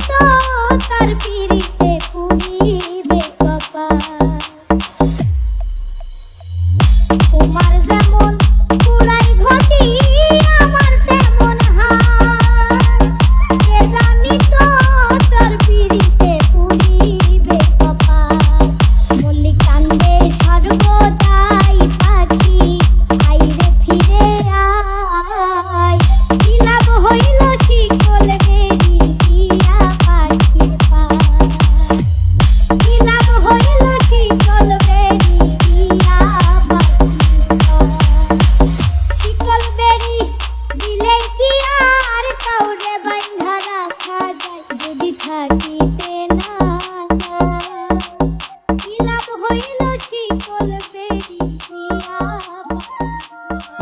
তো তার পিড়ি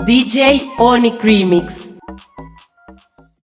DJ Onic Remix